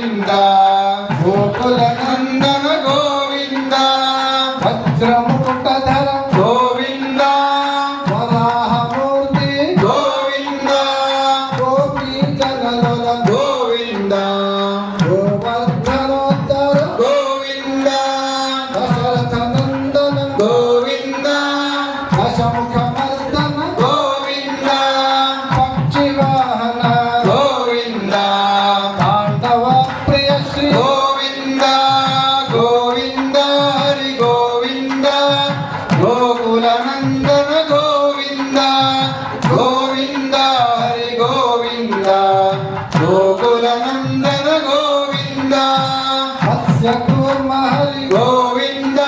Linda. నందన గోవింద గోవింద హరి గోవింద గోకుల నందన గోవింద మత్స్య కూర్మ హరి గోవింద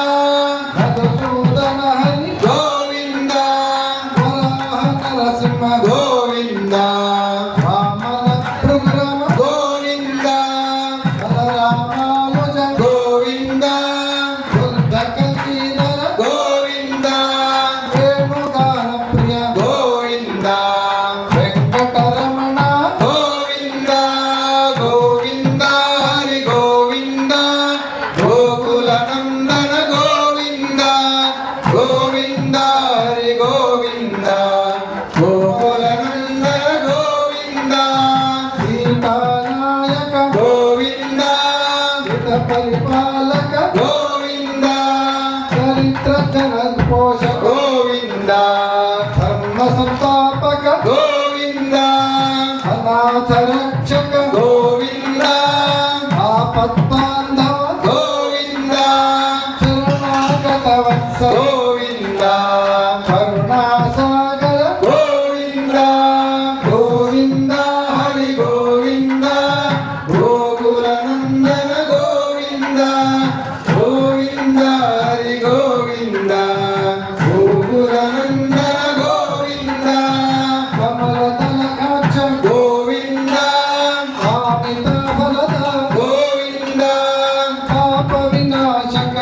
మధుసూదన హరి గోవిందా పాలక గోవింద. చరిత్ర జనఘోష గోవింద. ధర్మ సంతాపక గోవింద. అనాథ రక్షక గోవింద. ఆపత్బాంధవ గోవింద. శరణాగత వత్స గోవింద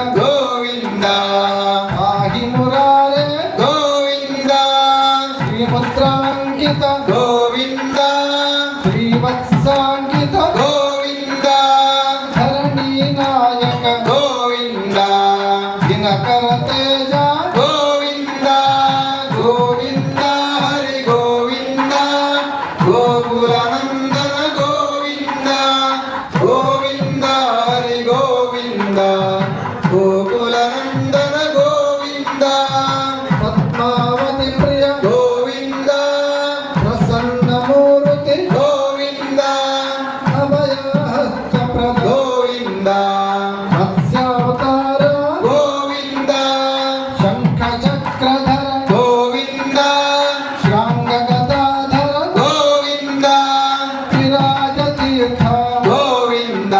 Chicago. యుద్ధ. గోవింద.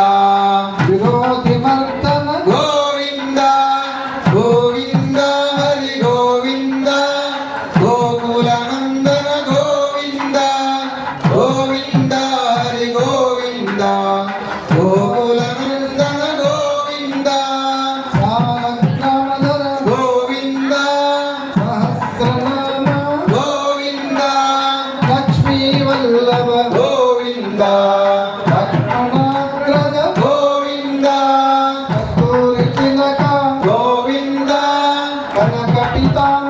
విరోధి మర్దన. గోవింద. గోవింద హరి గోవింద. గోకుల నందన గోవింద. గోవింద హరి గోవింద. గోకుల నందన గోవింద. సాగ్రమధర గోవింద. సహస్రనామ. గోవింద. లక్ష్మీ వల్లభ గోవిందా. capitán